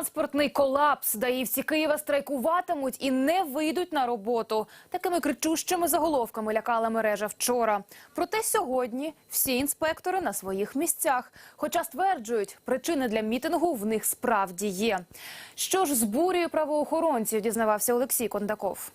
Транспортний колапс. Даївці Києва страйкуватимуть і не вийдуть на роботу. Такими кричущими заголовками лякала мережа вчора. Проте сьогодні всі інспектори на своїх місцях. Хоча стверджують, причини для мітингу в них справді є. Що ж збурює правоохоронців, дізнавався Олексій Кондаков.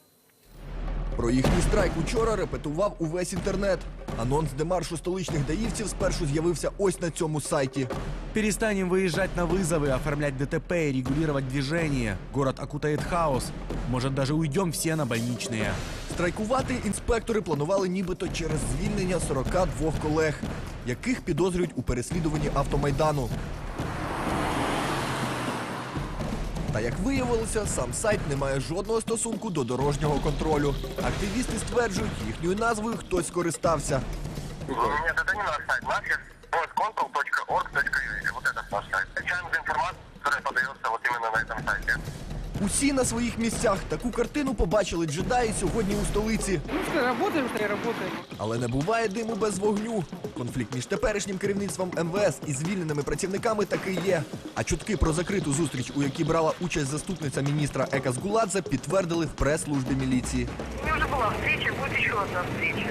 Про їхній страйк учора репетував увесь інтернет. Анонс демаршу столичних даївців спершу з'явився ось на цьому сайті. Перестанем выезжать на вызовы, оформлять ДТП и регулировать движение. Город окутает хаос. Может, даже уйдем все на больничные. Страйкувати інспектори планували нібито через звільнення 42 колег, яких підозрюють у переслідуванні автомайдану. Та як виявилося, сам сайт не має жодного стосунку до дорожнього контролю. Активісти стверджують, їхньою назвою хтось скористався. Нет, это не наш сайт. Наш есть voicecontrol.org.ua. Вот это наш сайт. Отвечаем за информацию, которая подается вот именно на этом сайте. Усі на своїх місцях таку картину побачили джедаї сьогодні у столиці. Ну что, работаем, что и работаем. Але не буває диму без вогню. Конфлікт між теперішнім керівництвом МВС і звільненими працівниками таки є. А чутки про закриту зустріч, у якій брала участь заступниця міністра Ека Згуладзе, підтвердили в прес-службі міліції. У меня уже была встреча, будет еще одна встреча.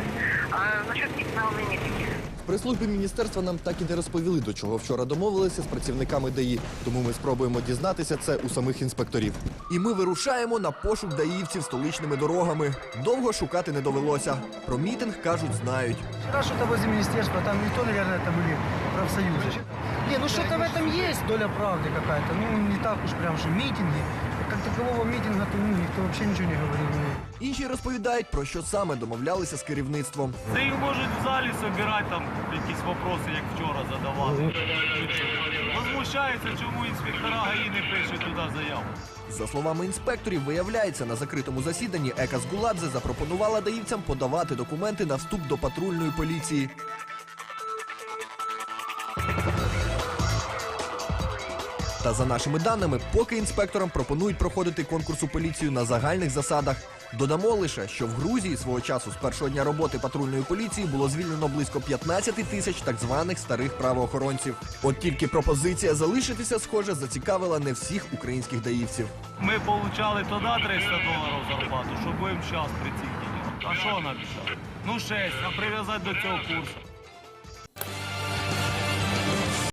А насчет сигнальной митинги. В прес-службі міністерства нам так і не розповіли, до чого вчора домовилися з працівниками ДАІ. Тому ми спробуємо дізнатися це у самих інспекторів. І ми вирушаємо на пошук даївців столичними дорогами. Довго шукати не довелося. Про мітинг кажуть, знають. Вчера что-то возле министерства, там не то, наверное, это были профсоюзы. Не, ну что-то в этом есть, доля правды какая-то. Ну, не так уж прям, что митинги. Как такового митинга, то ну, никто вообще ничего не говорил. Інші розповідають, про що саме домовлялися з керівництвом. Це їх можуть в залі собирати там якісь вопроси, як вчора задавали. Возмущаються, чому інспектора ГАІ не пишуть туди заяву. За словами інспекторів, виявляється, на закритому засіданні Ека Згуладзе запропонувала даївцям подавати документи на вступ до патрульної поліції. Та за нашими даними, поки інспекторам пропонують проходити конкурс у поліцію на загальних засадах. Додамо лише, що в Грузії свого часу з першого дня роботи патрульної поліції було звільнено близько 15 тисяч так званих старих правоохоронців. От тільки пропозиція залишитися, схоже, зацікавила не всіх українських даївців. Ми отримали тоді 300 доларів зарплату, що будемо зараз при цих деньгах. А що нам? Ну 6, а прив'язати до цього курсу.